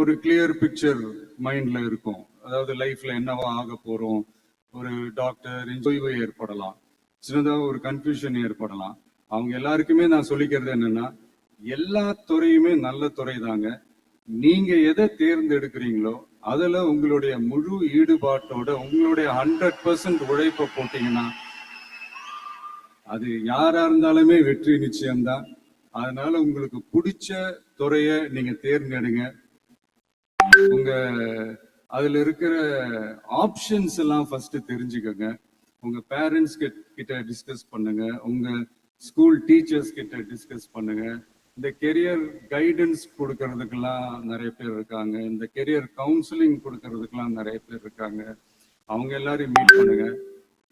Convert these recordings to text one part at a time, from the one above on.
ஒரு clear picture மைண்ட்ல இருக்கும். அதாவது லைஃப்ல என்னவா ஆக போறோம்? ஒரு டாக்டர் ஓய்வு ஏற்படலாம். சின்னதாக ஒரு கன்ஃபியூஷன் ஏற்படலாம். அவங்க எல்லாருக்குமே நான் சொல்லிக்கிறது என்னன்னா எல்லா துறையுமே நல்ல துறை தாங்க நீங்க எதை தேர்ந்தெடுக்கிறீங்களோ அதுல உங்களுடைய முழு ஈடுபாட்டோட உங்களுடைய ஹண்ட்ரட் பர்சன்ட் உழைப்பை போட்டீங்கன்னா அது யாரா இருந்தாலுமே வெற்றி நிச்சயம்தான். அதனால உங்களுக்கு பிடிச்ச துறையை நீங்க தேர்ந்தெடுங்க. உங்க அதுல இருக்கிற ஆப்ஷன்ஸ் எல்லாம் ஃபர்ஸ்ட் தெரிஞ்சுக்கோங்க. உங்க பேரண்ட்ஸ் கிட்ட டிஸ்கஸ் பண்ணுங்க. உங்க ஸ்கூல் டீச்சர்ஸ் கிட்ட டிஸ்கஸ் பண்ணுங்க. இந்த கெரியர் கைடன்ஸ் கொடுக்கறதுக்கெல்லாம் நிறைய பேர் இருக்காங்க. இந்த கெரியர் கவுன்சிலிங் கொடுக்கறதுக்கெல்லாம் நிறைய பேர் இருக்காங்க. அவங்க எல்லாரையும் மீட் பண்ணுங்க.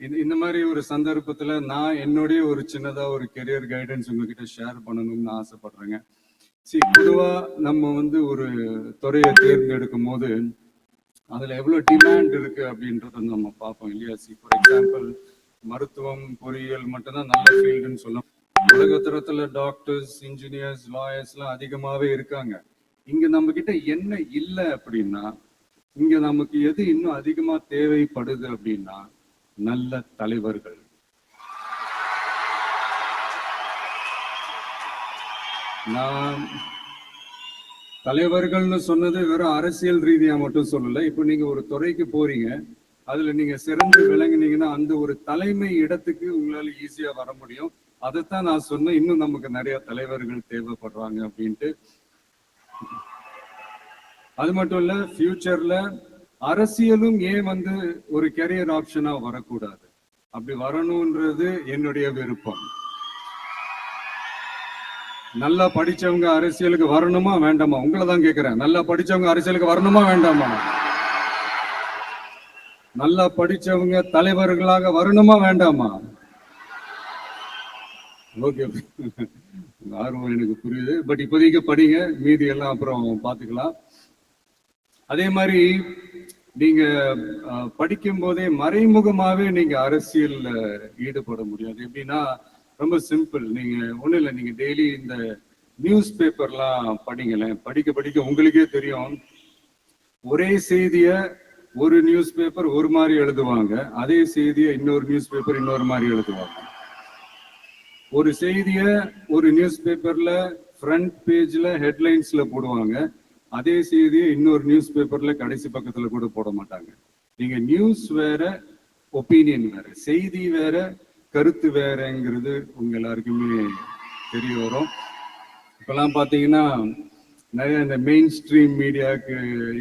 இது இந்த மாதிரி ஒரு சந்தர்ப்பத்துல நான் என்னுடைய ஒரு சின்னதா ஒரு கெரியர் கைடன்ஸ் உங்ககிட்ட ஷேர் பண்ணணும்னு ஆசைப்படுறேங்க. சி பொதுவா நம்ம வந்து ஒரு துறையை தேர்ந்தெடுக்கும் போது அதுல எவ்வளவு டிமாண்ட் இருக்கு அப்படின்றத நம்ம பார்ப்போம் இல்லையா? சி ஃபார் எக்ஸாம்பிள் மருத்துவம் பொறியியல் மட்டும்தான் நல்ல ஃபீல்டுன்னு சொல்லலாம் உலகத்தரத்துல டாக்டர்ஸ் இன்ஜினியர்ஸ் லாயர்ஸ் எல்லாம் அதிகமாவே இருக்காங்க. இங்க நம்ம கிட்ட என்ன இல்லை அப்படின்னா இங்க நமக்கு எது இன்னும் அதிகமா தேவைப்படுது அப்படின்னா நல்ல தலைவர்கள். நான் தலைவர்கள்னு சொன்னது வெறும் அரசியல் ரீதியா மட்டும் சொல்லல. இப்போ நீங்க ஒரு துறைக்கு போறீங்க. அதுல நீங்க சிறந்து விளங்குனீங்கன்னா அந்த ஒரு தலைமை இடத்துக்கு உங்களால ஈஸியா வர முடியும். அதைத்தான் நான் சொன்னேன். இன்னும் நமக்கு நிறைய தலைவர்கள் தேவைப்படுறாங்க அப்படின்ட்டு. அது மட்டும் இல்ல ஃபியூச்சர்ல அரசியலும் ஏன் வந்து ஒரு கெரியர் ஆப்ஷனா வரக்கூடாது? அப்படி வரணும்ன்றது என்னுடைய விருப்பம். நல்லா படிச்சவங்க அரசியலுக்கு வரணுமா வேண்டாமா? உங்களை தான் கேட்கிறேன் நல்லா படிச்சவங்க அரசியலுக்கு வரணுமா வேண்டாமா? நல்லா படிச்சவங்க தலைவர்களாக வரணுமா வேண்டாமா? ஓகே ஆர்வம் எனக்கு புரியுது. பட் இப்போதைக்கு படிங்க. மீதி எல்லாம் அப்புறம் பார்த்துக்கலாம். அதே மாதிரி நீங்க அஹ், படிக்கும் போதே மறைமுகமாவே நீங்க அரசியல்ல ஈடுபட முடியாது. எப்படின்னா ரொம்ப சிம்பிள். நீங்க ஒண்ணும் இல்லை நீங்க டெய்லி இந்த நியூஸ் பேப்பர்லாம் படிங்களேன். படிக்க படிக்க உங்களுக்கே தெரியும். ஒரே செய்திய ஒரு நியூஸ் பேப்பர் ஒரு மாதிரி எழுதுவாங்க. அதே செய்தியை இன்னொரு நியூஸ் பேப்பர் இன்னொரு மாதிரி எழுதுவாங்க. ஒரு செய்திய ஒரு நியூஸ் பேப்பர்ல ஃப்ரண்ட் பேஜ்ல ஹெட்லைன்ஸ்ல போடுவாங்க. அதே செய்தியை இன்னொரு நியூஸ் பேப்பர்ல கடைசி பக்கத்துல கூட போட மாட்டாங்க. நீங்க நியூஸ் வேற ஒப்பீனியன் வேற செய்தி வேற கருத்து வேறங்கிறது உங்க எல்லாருக்குமே தெரிய வரும். இப்பெல்லாம் பாத்தீங்கன்னா நிறைய இந்த மெயின் ஸ்ட்ரீம் மீடியாவுக்கு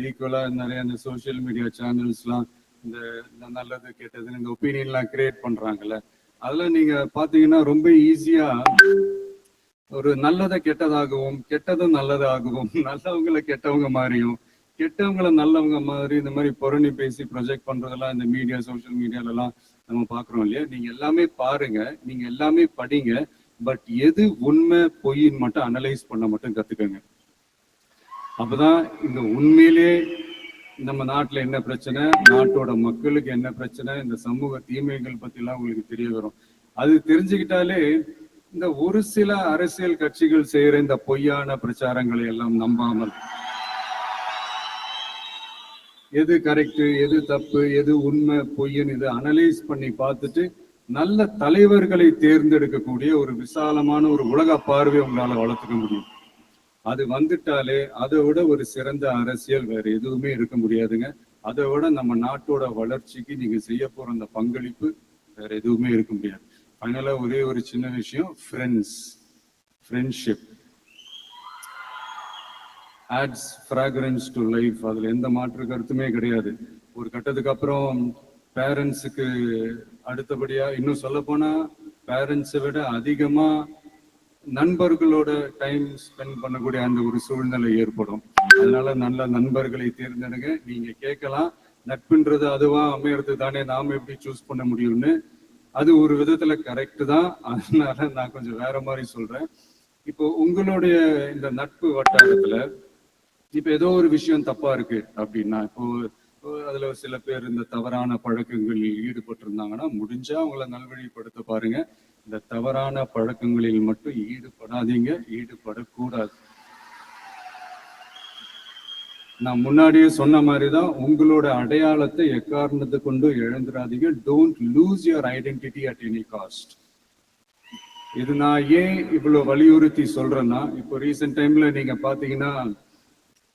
ஈக்குவலா நிறைய இந்த சோசியல் மீடியா சேனல்ஸ்லாம் இந்த இந்த நல்லது கெட்டதுன்னு இந்த ஒப்பீனியன்லாம் கிரியேட் பண்றாங்கல்ல. அதெல்லாம் நீங்க பாத்தீங்கன்னா ரொம்ப ஈஸியா ஒரு நல்லதை கெட்டதாகவும் கெட்டதும் நல்லதாகவும் நல்லவங்களை கெட்டவங்க மாதிரியும் கெட்டவங்களை நல்லவங்க மாதிரி இந்த மாதிரி புரணி பேசி ப்ரொஜெக்ட் பண்றதெல்லாம் இந்த மீடியா சோஷியல் மீடியாலலாம் நம்ம பாக்குறோம் இல்லையா? நீங்க எல்லாமே பாருங்க. நீங்க எல்லாமே படிங்க. பட் எது உண்மை பொய்ன்னு மட்டும் அனலைஸ் பண்ண மட்டும் கத்துக்கங்க. அப்பதான் இந்த உண்மையிலே நம்ம நாட்டுல என்ன பிரச்சனை? நாட்டோட மக்களுக்கு என்ன பிரச்சனை? இந்த சமூக தீமைகள் பத்தி எல்லாம் உங்களுக்கு தெரிய வரும். அது தெரிஞ்சுக்கிட்டாலே இந்த ஒரு சில அரசியல் கட்சிகள் செய்யற இந்த பொய்யான பிரச்சாரங்களை எல்லாம் நம்பாமல் எது கரெக்டு எது தப்பு எது உண்மை பொய்ன்னு இதை அனலைஸ் பண்ணி பார்த்துட்டு நல்ல தலைவர்களை தேர்ந்தெடுக்கக்கூடிய ஒரு விசாலமான ஒரு உலக பார்வை உங்களால் வளர்த்துக்க முடியும். அது வந்துட்டாலே அதை விட ஒரு சிறந்த அரசியல் வேற எதுவுமே இருக்க முடியாதுங்க. அதை விட நம்ம நாட்டோட வளர்ச்சிக்கு நீங்க செய்ய போற அந்த பங்களிப்பு வேற எதுவுமே இருக்க முடியாது. அதனால ஒரே ஒரு சின்ன விஷயம் friends friendship adds fragrance to life அதுல எந்த மாற்று கருத்துமே கிடையாது. ஒரு கட்டத்துக்கு அப்புறம் பேரண்ட்ஸுக்கு அடுத்தபடியா இன்னும் சொல்லப்போனால் போனா பேரண்ட்ஸை விட அதிகமா நண்பர்களோட டைம் ஸ்பெண்ட் பண்ணக்கூடிய அந்த ஒரு சூழ்நிலை ஏற்படும். அதனால நல்ல நண்பர்களை தேர்ந்தெடுங்க. நீங்க கேட்கலாம். நட்புன்றது அதுவா அமையறது தானே நாம எப்படி சூஸ் பண்ண முடியும்னு. அது ஒரு விதத்துல கரெக்ட் தான். அதனால நான் கொஞ்சம் வேற மாதிரி சொல்றேன். இப்போ உங்களுடைய இந்த நட்பு வட்டாரத்துல இப்ப ஏதோ ஒரு விஷயம் தப்பா இருக்கு அப்படின்னா இப்போ அதுல சில பேர் இந்த தவறான பழக்கங்களில் ஈடுபட்டு இருந்தாங்கன்னா முடிஞ்சா அவங்கள நல்வழிப்படுத்த பாருங்க. இந்த தவறான பழக்கங்களில் மட்டும் ஈடுபடாதீங்க ஈடுபடக்கூடாது. நான் முன்னாடியே சொன்ன மாதிரி தான் உங்களோட அடையாளத்தை எக்காரணத்தை கொண்டு இழந்துடாதீங்க. Don't lose your identity at any cost இது நான் ஏன் இவ்வளவு வலியுறுத்தி சொல்றேன்னா இப்போ ரீசெண்ட் டைம்ல நீங்க பாத்தீங்கன்னா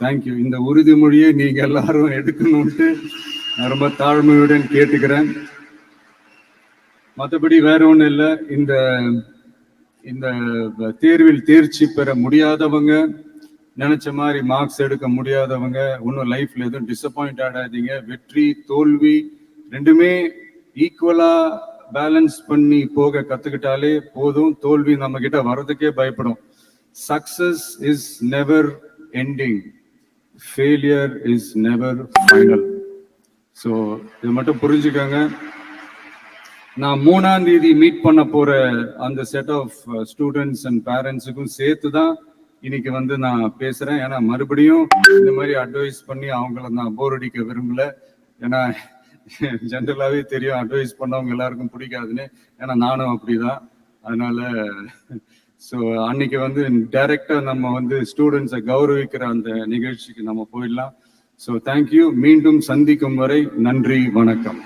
thank you இந்த உறுதிமொழியை நீங்க எல்லாரும் எடுக்கணும்ட்டு ரொம்ப தாழ்மையுடன் கேட்டுக்கிறேன். மற்றபடி வேற ஒன்றும் இல்லை. இந்த இந்த தேர்வில் தேர்ச்சி பெற முடியாதவங்க நினைச்ச மாதிரி மார்க்ஸ் எடுக்க முடியாதவங்க ஒன்றும் லைஃப்ல எதுவும் டிசப்பாயிண்ட் ஆடாதீங்க. வெற்றி தோல்வி ரெண்டுமே ஈக்குவலா பேலன்ஸ் பண்ணி போக கத்துக்கிட்டாலே போதும். தோல்வி நம்ம கிட்ட வர்றதுக்கே பயப்படும். Success is never ending failure is never final so இது மட்டும் புரிஞ்சுக்கோங்க. நான் மூணாம் தேதி மீட் பண்ண போற அந்த செட் ஆஃப் ஸ்டூடெண்ட்ஸ் அண்ட் பேரண்ட்ஸுக்கும் சேர்த்து தான் இன்னைக்கு வந்து நான் பேசுறேன். ஏன்னா மறுபடியும் இந்த மாதிரி அட்வைஸ் பண்ணி அவங்கள நான் போர் அடிக்க விரும்பல. ஏன்னா ஜென்ரலாகவே தெரியும் அட்வைஸ் பண்ணவங்க எல்லாருக்கும் பிடிக்காதுன்னு. ஏன்னா நானும் அப்படிதான். அதனால ஸோ அன்னைக்கு வந்து டைரக்டா நம்ம வந்து ஸ்டூடெண்ட்ஸை கௌரவிக்கிற அந்த நிகழ்ச்சிக்கு நம்ம போயிடலாம். ஸோ தேங்க்யூ மீண்டும் சந்திக்கும் வரை நன்றி வணக்கம்.